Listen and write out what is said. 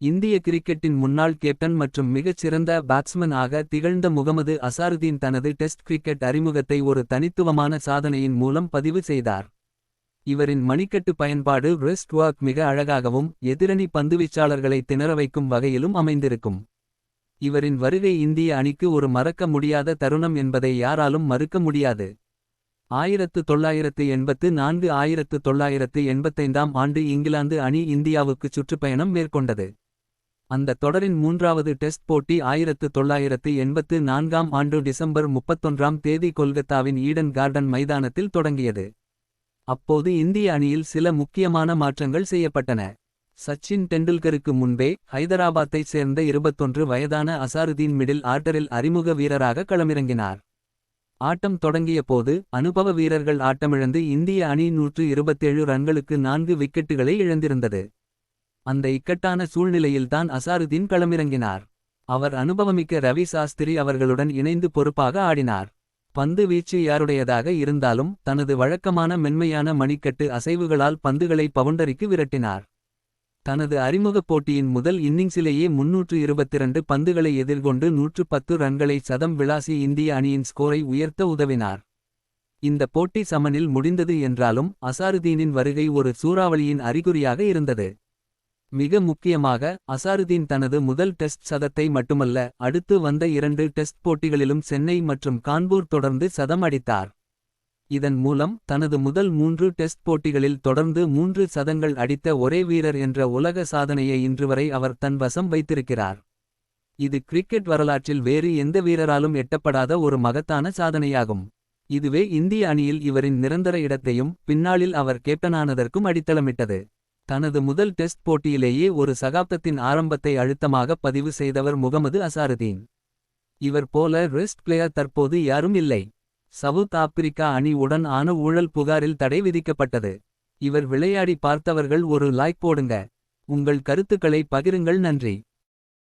இந்திய கிரிக்கெட்டின் முன்னாள் கேப்டன் மற்றும் மிகச் சிறந்த பேட்ஸ்மன் ஆக திகழ்ந்த முகமது அசாருதீன் தனது டெஸ்ட் கிரிக்கெட் அறிமுகத்தை ஒரு தனித்துவமான சாதனையின் மூலம் பதிவு செய்தார். இவரின் மணிக்கட்டு பயன்பாடு ரெஸ்ட் ஒர்க் மிக அழகாகவும் எதிரணி பந்துவீச்சாளர்களை திணற வைக்கும் வகையிலும் அமைந்திருக்கும். இவரின் வருகை இந்திய அணிக்கு ஒரு மறக்க முடியாத தருணம் என்பதை யாராலும் மறுக்க முடியாது. ஆயிரத்து தொள்ளாயிரத்து எண்பத்து நான்கு ஆயிரத்து தொள்ளாயிரத்து எண்பத்தைந்தாம் ஆண்டு இங்கிலாந்து அணி இந்தியாவுக்குச் சுற்றுப்பயணம் மேற்கொண்டது. அந்த தொடரின் மூன்றாவது டெஸ்ட் போட்டி ஆயிரத்து தொள்ளாயிரத்து எண்பத்து நான்காம் ஆண்டு டிசம்பர் முப்பத்தொன்றாம் தேதி கொல்கத்தாவின் ஈடன் கார்டன் மைதானத்தில் தொடங்கியது. அப்போது இந்திய அணியில் சில முக்கியமான மாற்றங்கள் செய்யப்பட்டன. சச்சின் டெண்டுல்கருக்கு முன்பே ஹைதராபாத்தைச் சேர்ந்த இருபத்தொன்று வயதான அசாருதீன் மிடில் ஆர்டரில் அறிமுக வீரராக களமிறங்கினார். ஆட்டம் தொடங்கிய போது அனுபவ வீரர்கள் ஆட்டமிழந்து இந்திய அணி நூற்று இருபத்தேழு ரன்களுக்கு நான்கு விக்கெட்டுகளை இழந்திருந்தது. அந்த இக்கட்டான சூழ்நிலையில்தான் அசாருதீன் களமிறங்கினார். அவர் அனுபவமிக்க ரவி சாஸ்திரி அவர்களுடன் இணைந்து பொறுப்பாக ஆடினார். பந்து வீச்சு யாருடையதாக இருந்தாலும் தனது வழக்கமான மென்மையான மணிக்கட்டு அசைவுகளால் பந்துகளை பவுண்டரிக்கு விரட்டினார். தனது அறிமுகப் போட்டியின் முதல் இன்னிங்ஸிலேயே முன்னூற்று இருபத்திரண்டு பந்துகளை எதிர்கொண்டு நூற்று பத்து ரன்களை சதம் விளாசி இந்திய அணியின் ஸ்கோரை உயர்த்த உதவினார். இந்த போட்டி சமனில் முடிந்தது என்றாலும் அசாருதீனின் வருகை ஒரு சூறாவளியின் அறிகுறியாக இருந்தது. மிக முக்கியமாக அசாருதீன் தனது முதல் டெஸ்ட் சதத்தை மட்டுமல்ல அடுத்து வந்த இரண்டு டெஸ்ட் போட்டிகளிலும் சென்னை மற்றும் கான்பூர் தொடர்ந்து சதம் அடித்தார். இதன் மூலம் தனது முதல் மூன்று டெஸ்ட் போட்டிகளில் தொடர்ந்து மூன்று சதங்கள் அடித்த ஒரே வீரர் என்ற உலக சாதனையை இன்றுவரை அவர் தன் வசம் வைத்திருக்கிறார். இது கிரிக்கெட் வரலாற்றில் வேறு எந்த வீரராலும் எட்டப்படாத ஒரு மகத்தான சாதனையாகும். இதுவே இந்திய அணியில் இவரின் நிரந்தர இடத்தையும் பின்னாளில் அவர் கேப்டனானதற்கும் அடித்தளமிட்டது. தனது முதல் டெஸ்ட் போட்டியிலேயே ஒரு சகாப்தத்தின் ஆரம்பத்தை அழுத்தமாக பதிவு செய்தவர் முகமது அசாருதீன். இவர் போல ரெஸ்ட் பிளேயர் தற்போது யாரும் இல்லை. சவுத் ஆப்பிரிக்கா அணி உடன் ஆன ஊழல் புகாரில் தடை விதிக்கப்பட்டது. இவர் விளையாடி பார்த்தவர்கள் ஒரு லைக் போடுங்க. உங்கள் கருத்துக்களை பகிருங்கள் நன்றி.